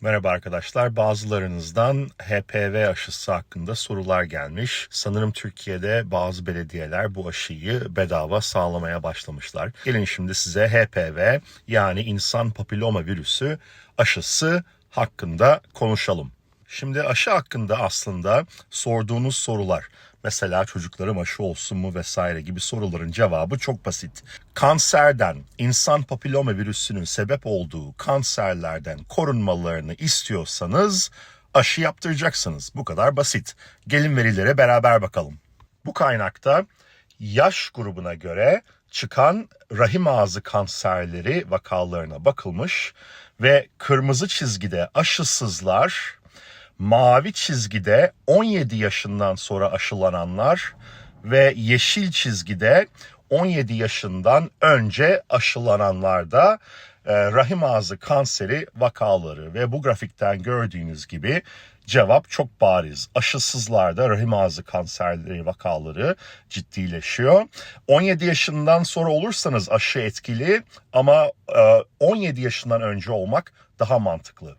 Merhaba arkadaşlar. Bazılarınızdan HPV aşısı hakkında sorular gelmiş. Sanırım Türkiye'de bazı belediyeler bu aşıyı bedava sağlamaya başlamışlar. Gelin şimdi size HPV yani insan papiloma virüsü aşısı hakkında konuşalım. Şimdi aşı hakkında aslında sorduğunuz sorular mesela çocuklarım aşı olsun mu vesaire gibi soruların cevabı çok basit. Kanserden, insan papiloma virüsünün sebep olduğu kanserlerden korunmalarını istiyorsanız aşı yaptıracaksınız. Bu kadar basit. Gelin verilere beraber bakalım. Bu kaynakta yaş grubuna göre çıkan rahim ağzı kanserleri vakalarına bakılmış ve kırmızı çizgide aşısızlar mavi çizgide 17 yaşından sonra aşılananlar ve yeşil çizgide 17 yaşından önce aşılananlarda e, rahim ağzı kanseri vakaları ve bu grafikten gördüğünüz gibi cevap çok bariz. Aşısızlarda rahim ağzı kanserleri vakaları ciddileşiyor. 17 yaşından sonra olursanız aşı etkili ama e, 17 yaşından önce olmak daha mantıklı.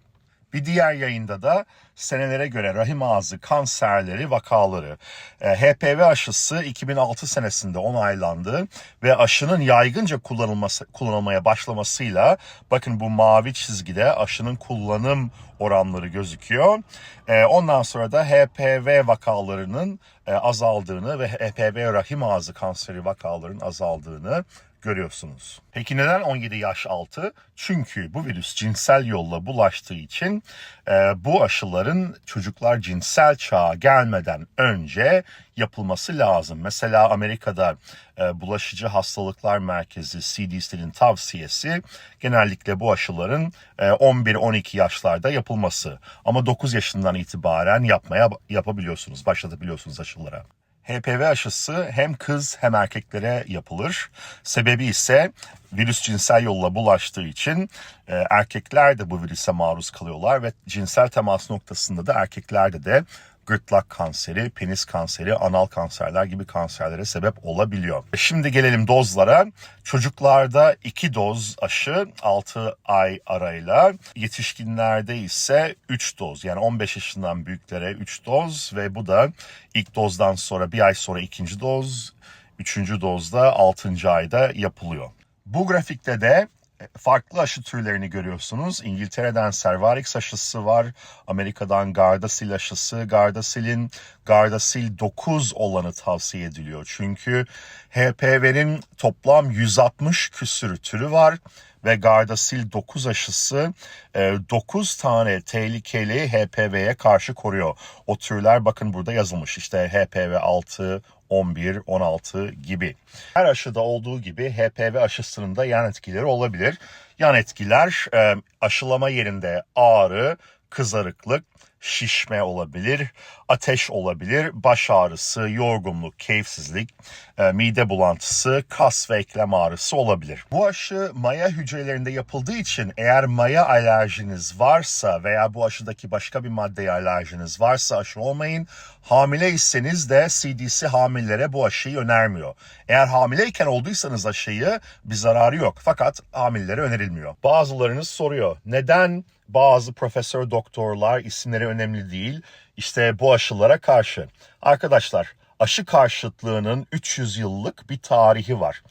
Bir diğer yayında da senelere göre rahim ağzı kanserleri vakaları. E, HPV aşısı 2006 senesinde onaylandı ve aşının yaygınca kullanılması kullanılmaya başlamasıyla bakın bu mavi çizgide aşının kullanım oranları gözüküyor. E, ondan sonra da HPV vakalarının e, azaldığını ve HPV rahim ağzı kanseri vakalarının azaldığını görüyorsunuz. Peki neden 17 yaş altı? Çünkü bu virüs cinsel yolla bulaştığı için e, bu aşıların çocuklar cinsel çağa gelmeden önce yapılması lazım. Mesela Amerika'da e, Bulaşıcı Hastalıklar Merkezi CDC'nin tavsiyesi genellikle bu aşıların e, 11-12 yaşlarda yapılması. Ama 9 yaşından itibaren yapmaya yapabiliyorsunuz, başlatabiliyorsunuz aşılara. HPV aşısı hem kız hem erkeklere yapılır. Sebebi ise virüs cinsel yolla bulaştığı için e, erkekler de bu virüse maruz kalıyorlar ve cinsel temas noktasında da erkeklerde de gırtlak kanseri, penis kanseri, anal kanserler gibi kanserlere sebep olabiliyor. Şimdi gelelim dozlara. Çocuklarda 2 doz aşı 6 ay arayla, yetişkinlerde ise 3 doz yani 15 yaşından büyüklere 3 doz ve bu da ilk dozdan sonra bir ay sonra ikinci doz, üçüncü dozda 6. ayda yapılıyor. Bu grafikte de farklı aşı türlerini görüyorsunuz. İngiltere'den Cervarix aşısı var. Amerika'dan Gardasil aşısı. Gardasil'in Gardasil 9 olanı tavsiye ediliyor. Çünkü HPV'nin toplam 160 küsürü türü var ve Gardasil 9 aşısı 9 tane tehlikeli HPV'ye karşı koruyor. O türler bakın burada yazılmış. İşte HPV 6, 11, 16 gibi. Her aşıda olduğu gibi HPV aşısının da yan etkileri olabilir. Yan etkiler aşılama yerinde ağrı, kızarıklık, şişme olabilir, ateş olabilir, baş ağrısı, yorgunluk, keyifsizlik, e, mide bulantısı, kas ve eklem ağrısı olabilir. Bu aşı maya hücrelerinde yapıldığı için eğer maya alerjiniz varsa veya bu aşıdaki başka bir maddeye alerjiniz varsa aşı olmayın. Hamileyseniz de CDC hamilelere bu aşıyı önermiyor. Eğer hamileyken olduysanız aşıyı bir zararı yok fakat hamilelere önerilmiyor. Bazılarınız soruyor neden bazı profesör doktorlar isimleri önemli değil işte bu aşılara karşı. Arkadaşlar aşı karşıtlığının 300 yıllık bir tarihi var.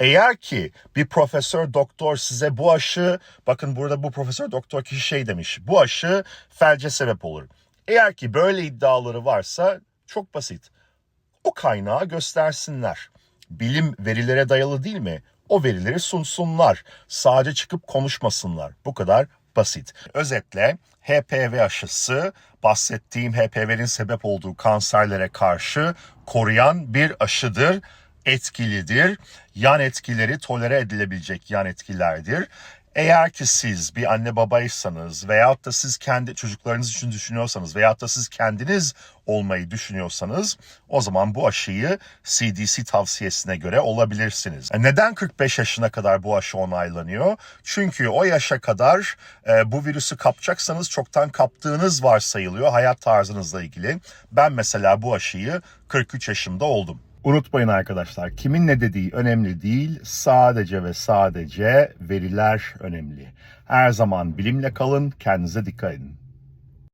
Eğer ki bir profesör doktor size bu aşı bakın burada bu profesör doktor kişi şey demiş bu aşı felce sebep olur. Eğer ki böyle iddiaları varsa çok basit. O kaynağı göstersinler. Bilim verilere dayalı değil mi? O verileri sunsunlar. Sadece çıkıp konuşmasınlar. Bu kadar basit. Özetle HPV aşısı bahsettiğim HPV'nin sebep olduğu kanserlere karşı koruyan bir aşıdır etkilidir. Yan etkileri tolere edilebilecek yan etkilerdir. Eğer ki siz bir anne babaysanız veyahut da siz kendi çocuklarınız için düşünüyorsanız veyahut da siz kendiniz olmayı düşünüyorsanız o zaman bu aşıyı CDC tavsiyesine göre olabilirsiniz. E, neden 45 yaşına kadar bu aşı onaylanıyor? Çünkü o yaşa kadar e, bu virüsü kapacaksanız çoktan kaptığınız varsayılıyor hayat tarzınızla ilgili. Ben mesela bu aşıyı 43 yaşımda oldum. Unutmayın arkadaşlar kimin ne dediği önemli değil. Sadece ve sadece veriler önemli. Her zaman bilimle kalın, kendinize dikkat edin.